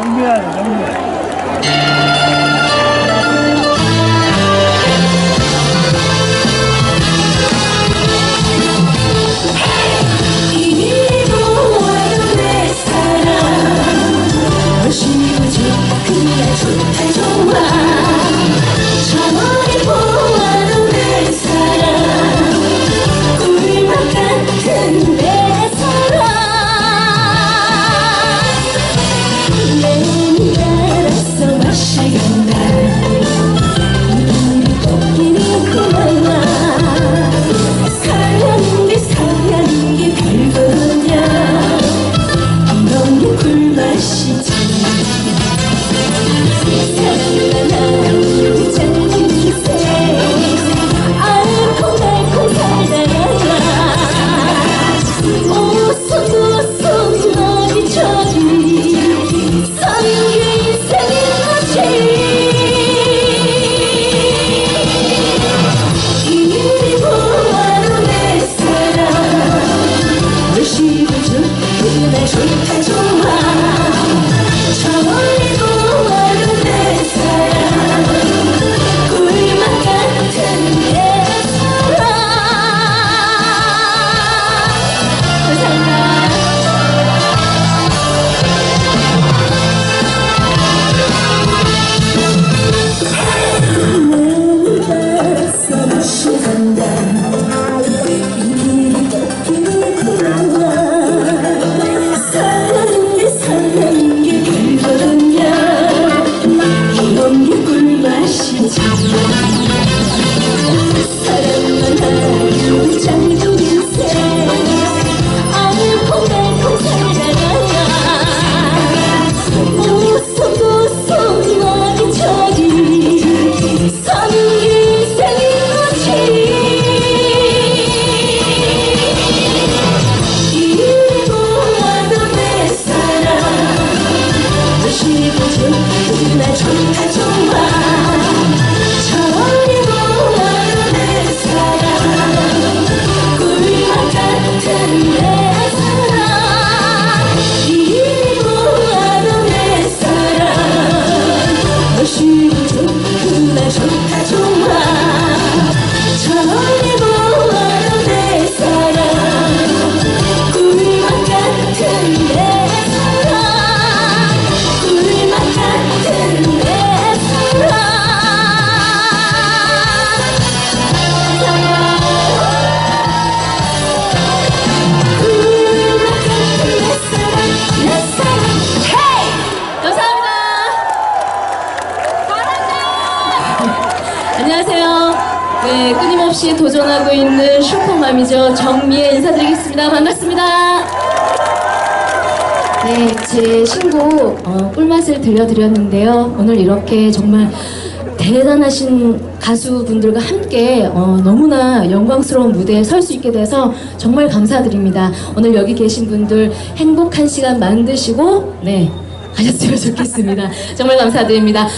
정비하 는, I told 네, 끊임없이 도전하고 있는 슈퍼맘이죠. 정미애 인사드리겠습니다. 반갑습니다. 네, 제 신곡 어, 꿀맛을 들려드렸는데요. 오늘 이렇게 정말 대단하신 가수분들과 함께 어, 너무나 영광스러운 무대에 설 수 있게 돼서 정말 감사드립니다. 오늘 여기 계신 분들 행복한 시간 만드시고 네 가셨으면 좋겠습니다. 정말 감사드립니다.